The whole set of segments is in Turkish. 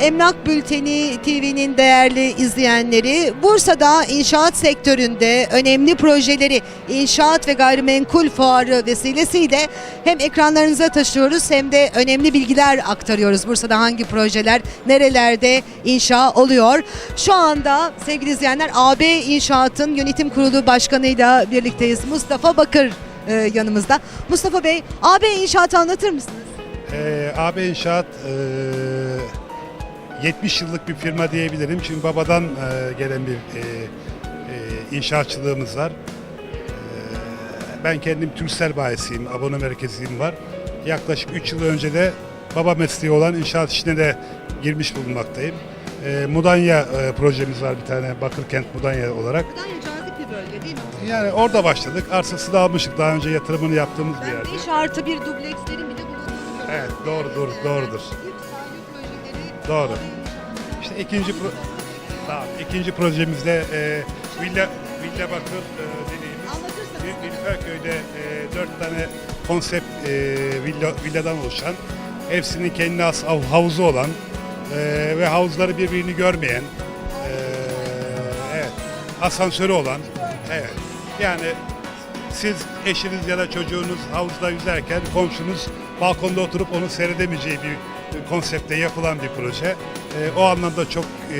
Emlak Bülteni TV'nin değerli izleyenleri. Bursa'da inşaat sektöründe önemli projeleri inşaat ve gayrimenkul fuarı vesilesiyle hem ekranlarınıza taşıyoruz hem de önemli bilgiler aktarıyoruz. Bursa'da hangi projeler nerelerde inşa oluyor. Şu anda sevgili izleyenler AB İnşaat'ın yönetim kurulu başkanıyla birlikteyiz. Mustafa Bakır e, yanımızda. Mustafa Bey AB İnşaat'ı anlatır mısınız? Ee, AB İnşaat e, 70 yıllık bir firma diyebilirim. Çünkü babadan e, gelen bir e, e, inşaatçılığımız var. E, ben kendim Türksel bayisiyim, abone merkeziyim var. Yaklaşık 3 yıl önce de baba mesleği olan inşaat işine de girmiş bulunmaktayım. E, Mudanya e, projemiz var bir tane Bakırkent Mudanya olarak. Buradan cazip bir bölge değil mi? Yani orada başladık. Arsasını almıştık daha önce yatırımını yaptığımız bir Ben yerde. 5 artı bir dublekslerin bir de bulunduğu Evet doğrudur, doğrudur. Doğru. İşte ikinci pro tamam, ikinci projemizde e, villa villa bakır e, dediğimiz Nilüferköy'de e, dört tane konsept e, villa villadan oluşan hepsinin kendine has hav- havuzu olan e, ve havuzları birbirini görmeyen e, evet asansörü olan evet yani siz eşiniz ya da çocuğunuz havuzda yüzerken komşunuz balkonda oturup onu seyredemeyeceği bir konsepte yapılan bir proje. E, o anlamda çok e,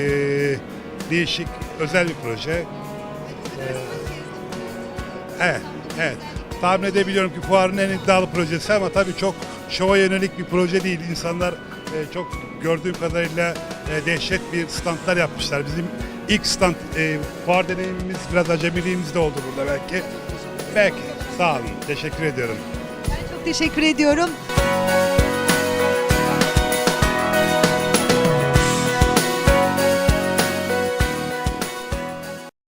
değişik, özel bir proje. E, evet, evet. Tahmin edebiliyorum ki fuarın en iddialı projesi ama tabii çok şova yönelik bir proje değil. İnsanlar e, çok gördüğüm kadarıyla e, dehşet bir standlar yapmışlar. Bizim ilk stand, e, fuar deneyimimiz biraz acemiliğimiz de oldu burada belki. Belki. Sağ olun. Teşekkür ediyorum. Ben çok teşekkür ediyorum.